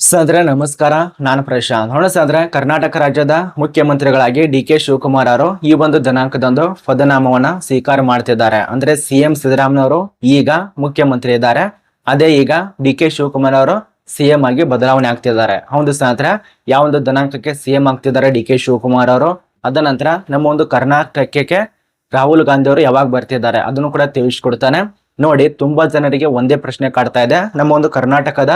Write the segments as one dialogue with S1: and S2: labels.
S1: ಸಾದ್ರೆ, ನಮಸ್ಕಾರ. ನಾನು ಪ್ರಶಾಂತ್. ಹೊಣ ಸದ್ರೆ? ಕರ್ನಾಟಕ ರಾಜ್ಯದ ಮುಖ್ಯಮಂತ್ರಿಗಳಾಗಿ ಡಿ ಕೆ ಶಿವಕುಮಾರ್ ಅವರು ಈ ಒಂದು ದಿನಾಂಕದಂದು ಪದನಾಮವನ್ನ ಸ್ವೀಕಾರ ಮಾಡ್ತಿದ್ದಾರೆ. ಅಂದ್ರೆ ಸಿಎಂ ಸಿದ್ದರಾಮಯ್ಯವರು ಈಗ ಮುಖ್ಯಮಂತ್ರಿ ಇದ್ದಾರೆ. ಅದೇ ಈಗ ಡಿ ಕೆ ಶಿವಕುಮಾರ್ ಅವರು ಸಿಎಂ ಆಗಿ ಬದಲಾವಣೆ ಆಗ್ತಿದ್ದಾರೆ. ಹೌದು ಸ್ನೇಹಿತರೆ ಯಾವ ಒಂದು ದಿನಾಂಕಕ್ಕೆ ಸಿಎಂ ಆಗ್ತಿದ್ದಾರೆ ಡಿ ಕೆ ಶಿವಕುಮಾರ್ ಅವರು? ಅದ ನಂತರ ನಮ್ಮ ಒಂದು ಕರ್ನಾಟಕಕ್ಕೆ ರಾಹುಲ್ ಗಾಂಧಿ ಅವರು ಯಾವಾಗ ಬರ್ತಿದ್ದಾರೆ? ಅದನ್ನು ಕೂಡ ತಿಳಿಸ್ಕೊಡ್ತಾನೆ. ನೋಡಿ, ತುಂಬಾ ಜನರಿಗೆ ಒಂದೇ ಪ್ರಶ್ನೆ ಕಾಡ್ತಾ ಇದೆ. ನಮ್ಮ ಒಂದು ಕರ್ನಾಟಕದ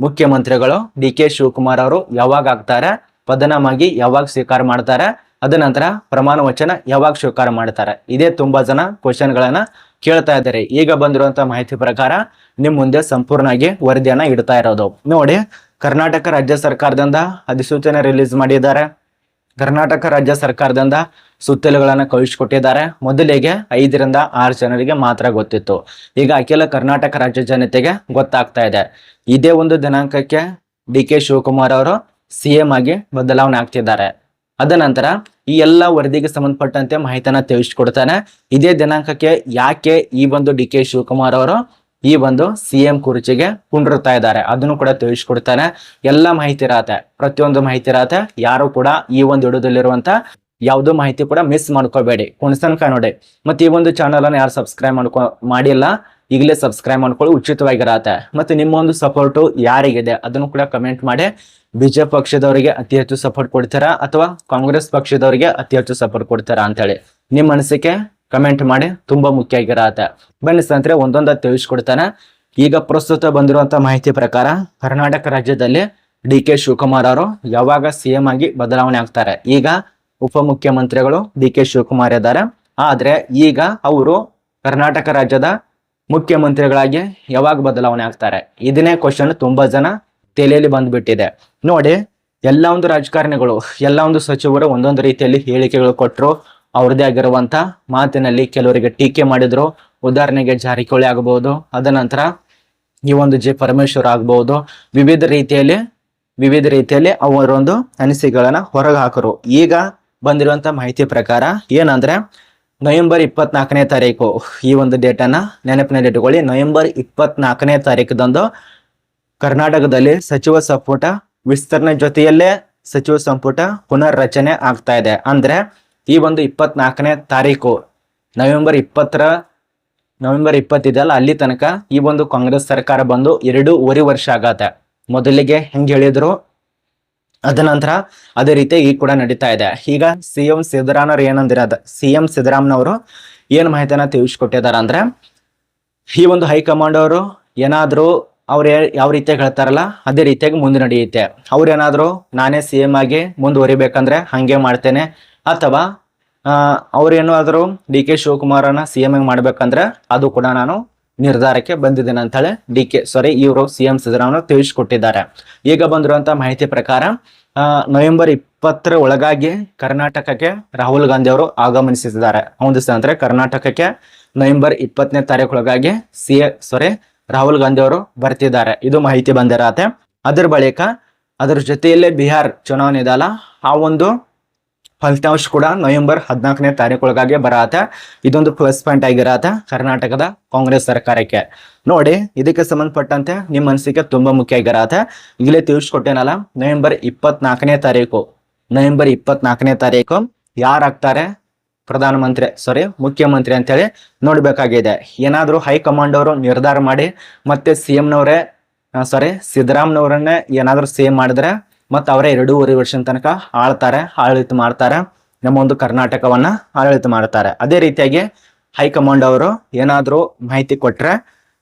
S1: ಮುಖ್ಯಮಂತ್ರಿಗಳು ಡಿ ಕೆ ಶಿವಕುಮಾರ್ ಅವರು ಯಾವಾಗ ಆಗ್ತಾರೆ, ಪದನಾಮಾಗಿ ಯಾವಾಗ ಸ್ವೀಕಾರ ಮಾಡ್ತಾರೆ, ಅದ ನಂತರ ಪ್ರಮಾಣ ವಚನ ಯಾವಾಗ ಸ್ವೀಕಾರ ಮಾಡ್ತಾರೆ. ಇದೇ ತುಂಬಾ ಜನ ಕ್ವಶನ್ ಗಳನ್ನ ಕೇಳ್ತಾ ಇದ್ದಾರೆ. ಈಗ ಬಂದಿರುವಂತಹ ಮಾಹಿತಿ ಪ್ರಕಾರ ನಿಮ್ ಮುಂದೆ ಸಂಪೂರ್ಣವಾಗಿ ವರದಿಯನ್ನ ಇಡ್ತಾ ಇರೋದು. ನೋಡಿ, ಕರ್ನಾಟಕ ರಾಜ್ಯ ಸರ್ಕಾರದಿಂದ ಅಧಿಸೂಚನೆ ರಿಲೀಸ್ ಮಾಡಿದ್ದಾರೆ. ಕರ್ನಾಟಕ ರಾಜ್ಯ ಸರ್ಕಾರದಿಂದ ಸುತ್ತೋಲೆಗಳನ್ನ ಕಳಿಸಿಕೊಟ್ಟಿದ್ದಾರೆ ಮೊದಲಿಗೆ ಐದರಿಂದ ಆರು ಜನರಿಗೆ ಮಾತ್ರ ಗೊತ್ತಿತ್ತು. ಈಗ ಅಖಿಲ ಕರ್ನಾಟಕ ರಾಜ್ಯ ಜನತೆಗೆ ಗೊತ್ತಾಗ್ತಾ ಇದೆ. ಇದೇ ಒಂದು ದಿನಾಂಕಕ್ಕೆ ಡಿ ಕೆ ಶಿವಕುಮಾರ್ ಅವರು ಸಿ ಎಂ ಆಗಿ ಬದಲಾವಣೆ ಆಗ್ತಿದ್ದಾರೆ. ಅದ ನಂತರ ಈ ಎಲ್ಲ ವರದಿಗೆ ಸಂಬಂಧಪಟ್ಟಂತೆ ಮಾಹಿತಿಯನ್ನು ತಿಳಿಸ್ಕೊಡ್ತಾನೆ. ಇದೇ ದಿನಾಂಕಕ್ಕೆ ಯಾಕೆ ಈ ಒಂದು ಡಿ ಕೆ ಶಿವಕುಮಾರ್ ಅವರು ಈ ಒಂದು ಸಿಎಂ ಕುರ್ಚಿಗೆ ಕುಂಡಿರ್ತಾ ಇದ್ದಾರೆ? ಅದನ್ನು ಕೂಡ ತಿಳಿಸ್ಕೊಡ್ತಾನೆ. ಎಲ್ಲ ಮಾಹಿತಿ ಇರತ್ತೆ. ಪ್ರತಿಯೊಂದು ಮಾಹಿತಿ ಇರತ್ತೆ. ಯಾರು ಕೂಡ ಈ ಒಂದು ಹಿಡಿದಲ್ಲಿರುವಂತ ಯಾವುದೋ ಮಾಹಿತಿ ಕೂಡ ಮಿಸ್ ಮಾಡ್ಕೋಬೇಡಿ. ಕುಣಸನ್ಕ ನೋಡಿ. ಮತ್ತೆ ಈ ಒಂದು ಚಾನಲ್ ಅನ್ನು ಯಾರು ಸಬ್ಸ್ಕ್ರೈಬ್ ಮಾಡ್ಕೊ ಮಾಡಿಲ್ಲ, ಈಗಲೇ ಸಬ್ಸ್ಕ್ರೈಬ್ ಮಾಡ್ಕೊಳ್ಳಿ, ಉಚಿತವಾಗಿರತ್ತೆ. ಮತ್ತೆ ನಿಮ್ಮ ಒಂದು ಸಪೋರ್ಟು ಯಾರಿಗಿದೆ, ಅದನ್ನು ಕೂಡ ಕಮೆಂಟ್ ಮಾಡಿ. ಬಿಜೆಪಿ ಪಕ್ಷದವರಿಗೆ ಅತಿ ಹೆಚ್ಚು ಸಪೋರ್ಟ್ ಕೊಡ್ತೀರಾ, ಅಥವಾ ಕಾಂಗ್ರೆಸ್ ಪಕ್ಷದವರಿಗೆ ಅತಿ ಹೆಚ್ಚು ಸಪೋರ್ಟ್ ಅಂತ ಅಂತೇಳಿ ನಿಮ್ಮ ಅನಿಸಿಕೆ ಕಮೆಂಟ್ ಮಾಡಿ, ತುಂಬಾ ಮುಖ್ಯ ಆಗಿರತ್ತೆ ಬನ್ನಿ ಸ್ನೇಹಿತರೆ, ಒಂದೊಂದ ತಿಳಿಸ್ಕೊಡ್ತಾನೆ. ಈಗ ಪ್ರಸ್ತುತ ಬಂದಿರುವಂತಹ ಮಾಹಿತಿ ಪ್ರಕಾರ ಕರ್ನಾಟಕ ರಾಜ್ಯದಲ್ಲಿ ಡಿ ಕೆ ಶಿವಕುಮಾರ್ ಅವರು ಯಾವಾಗ ಸಿಎಂ ಆಗಿ ಬದಲಾವಣೆ ಆಗ್ತಾರೆ? ಈಗ ಉಪಮುಖ್ಯಮಂತ್ರಿಗಳು ಡಿ ಕೆ ಶಿವಕುಮಾರ್ ಇದ್ದಾರೆ. ಆದ್ರೆ ಈಗ ಅವರು ಕರ್ನಾಟಕ ರಾಜ್ಯದ ಮುಖ್ಯಮಂತ್ರಿಗಳಾಗಿ ಯಾವಾಗ ಬದಲಾವಣೆ ಆಗ್ತಾರೆ? ಇದನ್ನೇ ಕ್ವಶನ್ ತುಂಬಾ ಜನ ತಲೆಯಲ್ಲಿ ಬಂದ್ಬಿಟ್ಟಿದೆ. ನೋಡಿ, ಎಲ್ಲ ಒಂದು ರಾಜಕಾರಣಿಗಳು, ಎಲ್ಲ ಒಂದು ಸಚಿವರು ಒಂದೊಂದು ರೀತಿಯಲ್ಲಿ ಹೇಳಿಕೆಗಳು ಕೊಟ್ಟರು ಅವ್ರದೇ ಆಗಿರುವಂತ ಮಾತಿನಲ್ಲಿ ಕೆಲವರಿಗೆ ಟೀಕೆ ಮಾಡಿದ್ರು. ಉದಾಹರಣೆಗೆ ಜಾರಕಿಹೊಳಿ ಆಗಬಹುದು ಅದ ನಂತರ ಈ ಒಂದು ಜಿ ಪರಮೇಶ್ವರ್ ಆಗಬಹುದು ವಿವಿಧ ರೀತಿಯಲ್ಲಿ ವಿವಿಧ ರೀತಿಯಲ್ಲಿ ಅವರೊಂದು ಅನಿಸಿಕೆಗಳನ್ನ ಹೊರಗೆ ಹಾಕರು. ಈಗ ಬಂದಿರುವಂತ ಮಾಹಿತಿ ಪ್ರಕಾರ ಏನಂದ್ರೆ ನವೆಂಬರ್ ಇಪ್ಪತ್ನಾಲ್ಕನೇ ತಾರೀಕು ಈ ಒಂದು ಡೇಟನ್ನ ನೆನಪಿನಲ್ಲಿ ಇಟ್ಟುಕೊಳ್ಳಿ. ನವೆಂಬರ್ ಇಪ್ಪತ್ನಾಲ್ಕನೇ ತಾರೀಕದಂದು ಕರ್ನಾಟಕದಲ್ಲಿ ಸಚಿವ ಸಂಪುಟ ವಿಸ್ತರಣೆ ಜೊತೆಯಲ್ಲೇ ಸಚಿವ ಸಂಪುಟ ಪುನರ್ರಚನೆ ಆಗ್ತಾ ಇದೆ. ಅಂದ್ರೆ ಈ ಒಂದು ಇಪ್ಪತ್ನಾಲ್ಕನೇ ತಾರೀಕು ನವೆಂಬರ್ ಇಪ್ಪತ್ತರ, ನವೆಂಬರ್ ಇಪ್ಪತ್ತಿದೆಯಲ್ಲ, ಅಲ್ಲಿ ತನಕ ಈ ಒಂದು ಕಾಂಗ್ರೆಸ್ ಸರ್ಕಾರ ಬಂದು ಎರಡೂವರೆ ವರ್ಷ ಆಗತ್ತೆ. ಮೊದಲಿಗೆ ಹೆಂಗೆ ಹೇಳಿದ್ರು? ಅದ ನಂತರ ಅದೇ ರೀತಿ ಈಗ ಕೂಡ ನಡೀತಾ ಇದೆ. ಈಗ ಸಿ ಎಂ ಸಿದ್ದರಾಮಯ್ಯ ಏನಂದಿರೋದು, ಸಿ ಎಂ ಸಿದ್ದರಾಮನವರು ಏನು ಮಾಹಿತಿಯನ್ನ ತಿಳಿಸ್ಕೊಟ್ಟಿದ್ದಾರೆ ಅಂದ್ರೆ, ಈ ಒಂದು ಹೈಕಮಾಂಡ್ ಅವರು ಏನಾದರೂ ಅವ್ರು ಯಾವ ರೀತಿಯಾಗಿ ಹೇಳ್ತಾರಲ್ಲ, ಅದೇ ರೀತಿಯಾಗಿ ಮುಂದೆ ನಡೆಯುತ್ತೆ. ಅವ್ರು ಏನಾದರೂ ನಾನೇ ಸಿ ಎಂ ಆಗಿ ಮುಂದುವರಿಬೇಕಂದ್ರೆ ಹಂಗೆ ಮಾಡ್ತೇನೆ, ಅಥವಾ ಅವ್ರು ಏನಾದರೂ ಡಿ ಕೆ ಶಿವಕುಮಾರನ ಸಿ ಎಂ ಆಗಿ ಮಾಡ್ಬೇಕಂದ್ರೆ ಅದು ಕೂಡ ನಾನು ನಿರ್ಧಾರಕ್ಕೆ ಬಂದಿದ್ದೇನೆ ಅಂತೇಳಿ ಡಿ ಕೆ ಸಾರಿ ಇವರು ಸಿ ಎಂ ಸಿದ್ದರಾಮಯ್ಯ ತಿಳಿಸಿಕೊಟ್ಟಿದ್ದಾರೆ. ಈಗ ಬಂದಿರುವಂತಹ ಮಾಹಿತಿ ಪ್ರಕಾರ ನವೆಂಬರ್ ಇಪ್ಪತ್ತರ ಒಳಗಾಗಿ ಕರ್ನಾಟಕಕ್ಕೆ ರಾಹುಲ್ ಗಾಂಧಿ ಅವರು ಆಗಮನಿಸಿದ್ದಾರೆ. ಹೌದು ಅಂದ್ರೆ ಕರ್ನಾಟಕಕ್ಕೆ ನವೆಂಬರ್ ಇಪ್ಪತ್ತನೇ ತಾರೀಕು ಒಳಗಾಗಿ ಸಿ ಸಾರಿ ರಾಹುಲ್ ಗಾಂಧಿ ಅವರು ಬರ್ತಿದ್ದಾರೆ. ಇದು ಮಾಹಿತಿ ಬಂದಿರತ್ತೆ. ಅದರ ಬಳಿಕ, ಅದರ ಜೊತೆಯಲ್ಲೇ ಬಿಹಾರ್ ಚುನಾವಣೆ ಇದಲ್ಲ, ಆ ಒಂದು ಫಲಿತಾಂಶ ಕೂಡ ನವೆಂಬರ್ ಹದಿನಾಲ್ಕನೇ ತಾರೀಕು ಒಳಗಾಗಿ ಬರತ್ತೆ. ಇದೊಂದು ಪ್ಲಸ್ ಪಾಯಿಂಟ್ ಆಗಿರತ್ತೆ ಕರ್ನಾಟಕದ ಕಾಂಗ್ರೆಸ್ ಸರ್ಕಾರಕ್ಕೆ. ನೋಡಿ, ಇದಕ್ಕೆ ಸಂಬಂಧಪಟ್ಟಂತೆ ನಿಮ್ಮ ಅನಿಸಿಕೆ ತುಂಬಾ ಮುಖ್ಯ ಆಗಿರತ್ತೆ. ಈಗಲೇ ತಿಳಿಸ್ಕೊಟ್ಟೇನಲ್ಲ, ನವೆಂಬರ್ ಇಪ್ಪತ್ನಾಲ್ಕನೇ ತಾರೀಕು. ನವೆಂಬರ್ ಇಪ್ಪತ್ನಾಲ್ಕನೇ ತಾರೀಕು ಯಾರಾಗ್ತಾರೆ? ಪ್ರಧಾನಮಂತ್ರಿ ಸಾರಿ ಮುಖ್ಯಮಂತ್ರಿ ಅಂತೇಳಿ ನೋಡ್ಬೇಕಾಗಿದೆ. ಏನಾದರೂ ಹೈಕಮಾಂಡ್ ಅವರು ನಿರ್ಧಾರ ಮಾಡಿ ಮತ್ತೆ ಸಿ ಎಂನವರೇ ಸಾರಿ ಸಿದ್ದರಾಮನವರನ್ನೇ ಏನಾದರೂ ಸೇಮ್ ಮಾಡಿದ್ರೆ ಮತ್ತೆ ಅವರೇ ಎರಡೂವರೆ ವರ್ಷದ ತನಕ ಆಳ್ತಾರೆ, ಆಡಳಿತ ಮಾಡ್ತಾರೆ. ನಮ್ಮ ಒಂದು ಕರ್ನಾಟಕವನ್ನ ಆಡಳಿತ ಮಾಡ್ತಾರೆ. ಅದೇ ರೀತಿಯಾಗಿ ಹೈಕಮಾಂಡ್ ಅವರು ಏನಾದರೂ ಮಾಹಿತಿ ಕೊಟ್ಟರೆ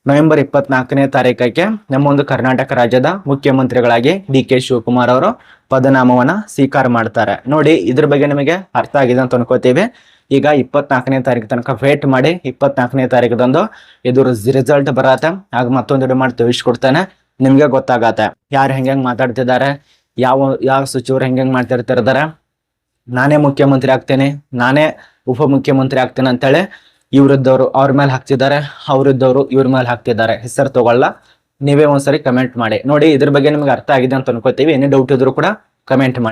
S1: ನವೆಂಬರ್ ಇಪ್ಪತ್ನಾಲ್ಕನೇ ತಾರೀಕಕ್ಕೆ ನಮ್ಮ ಒಂದು ಕರ್ನಾಟಕ ರಾಜ್ಯದ ಮುಖ್ಯಮಂತ್ರಿಗಳಾಗಿ ಡಿ ಕೆ ಶಿವಕುಮಾರ್ ಅವರು ಪದನಾಮವನ್ನ ಸ್ವೀಕಾರ ಮಾಡ್ತಾರೆ. ನೋಡಿ, ಇದ್ರ ಬಗ್ಗೆ ನಿಮಗೆ ಅರ್ಥ ಆಗಿದೆ ಅಂತ ಅನ್ಕೋತೀವಿ. ಈಗ ಇಪ್ಪತ್ನಾಲ್ಕನೇ ತಾರೀಕು ತನಕ ವೇಟ್ ಮಾಡಿ ಇಪ್ಪತ್ನಾಲ್ಕನೇ ತಾರೀಕದಂದು ಇದ್ರ ರಿಸಲ್ಟ್ ಬರತ್ತೆ. ಆಗ ಮತ್ತೊಂದು ಮಾಡಿ ತಿಳಿಸ್ಕೊಡ್ತಾನೆ. ನಿಮಗೆ ಗೊತ್ತಾಗತ್ತೆ. ಯಾರು ಹೆಂಗೆ ಮಾತಾಡ್ತಿದ್ದಾರೆ ಯಾವ ಯಾವ ಸಚಿವರು ಹೆಂಗ್ ಮಾತಾಡ್ತಿರ್ತಾರೆ ನಾನೇ ಮುಖ್ಯಮಂತ್ರಿ ಆಗ್ತೇನೆ, ನಾನೇ ಉಪಮುಖ್ಯಮಂತ್ರಿ ಆಗ್ತೇನೆ ಅಂತೇಳಿ ಇವ್ರಿದ್ದವರು ಅವ್ರ ಮೇಲೆ ಹಾಕ್ತಿದ್ದಾರೆ, ಅವ್ರದ್ದವರು ಇವ್ರ ಮೇಲೆ ಹಾಕ್ತಿದ್ದಾರೆ. ಹೆಸರು ತಗೊಳ್ಳ, ನೀವೇ ಒಂದ್ಸರಿ ಕಮೆಂಟ್ ಮಾಡಿ. ನೋಡಿ ಇದ್ರ ಬಗ್ಗೆ ನಿಮ್ಗೆ ಅರ್ಥ ಆಗಿದೆ ಅಂತ ಅನ್ಕೋತೀವಿ. ಏನೇ ಡೌಟ್ ಇದ್ರು ಕೂಡ ಕಮೆಂಟ್ ಮಾಡಿ.